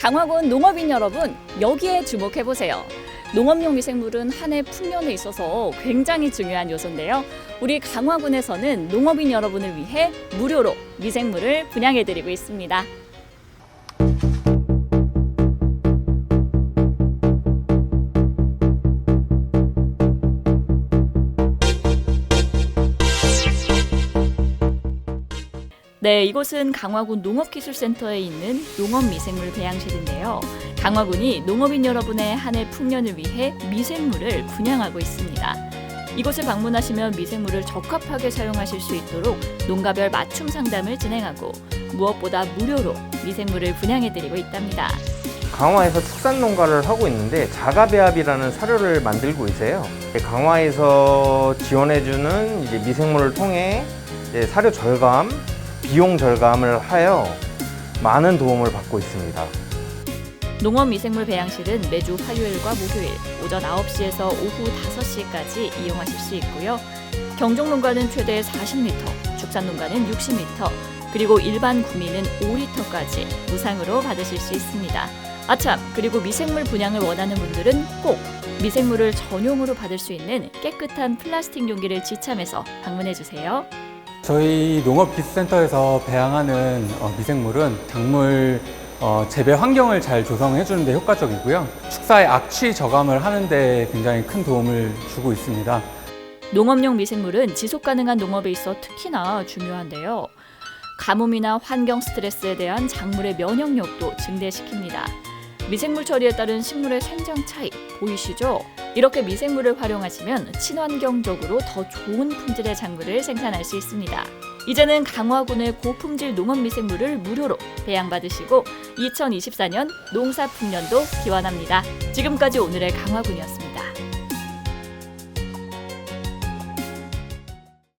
강화군 농업인 여러분, 여기에 주목해 보세요. 농업용 미생물은 한해 풍년에 있어서 굉장히 중요한 요소인데요. 우리 강화군에서는 농업인 여러분을 위해 무료로 미생물을 분양해 드리고 있습니다. 네, 이곳은 강화군 농업기술센터에 있는 농업미생물 배양실인데요. 강화군이 농업인 여러분의 한 해 풍년을 위해 미생물을 분양하고 있습니다. 이곳을 방문하시면 미생물을 적합하게 사용하실 수 있도록 농가별 맞춤 상담을 진행하고 무엇보다 무료로 미생물을 분양해드리고 있답니다. 강화에서 축산 농가를 하고 있는데 자가배합이라는 사료를 만들고 있어요. 강화에서 지원해주는 이제 미생물을 통해 이제 사료 절감, 비용 절감을 하여 많은 도움을 받고 있습니다. 농업미생물 배양실은 매주 화요일과 목요일 오전 9시에서 오후 5시까지 이용하실 수 있고요. 경종농가는 최대 40리터, 축산농가는 60리터, 그리고 일반 구민은 5리터까지 무상으로 받으실 수 있습니다. 아참, 그리고 미생물 분양을 원하는 분들은 꼭 미생물을 전용으로 받을 수 있는 깨끗한 플라스틱 용기를 지참해서 방문해 주세요. 저희 농업기술센터에서 배양하는 어, 미생물은 작물 어, 재배 환경을 잘 조성해 주는데 효과적이고요. 축사의 악취 저감을 하는데 굉장히 큰 도움을 주고 있습니다. 농업용 미생물은 지속 가능한 농업에 있어 특히나 중요한데요. 가뭄이나 환경 스트레스에 대한 작물의 면역력도 증대시킵니다. 미생물 처리에 따른 식물의 생장 차이 보이시죠? 이렇게 미생물을 활용하시면 친환경적으로 더 좋은 품질의 작물을 생산할 수 있습니다. 이제는 강화군의 고품질 농업 미생물을 무료로 배양받으시고 2024년 농사 풍년도 기원합니다. 지금까지 오늘의 강화군이었습니다.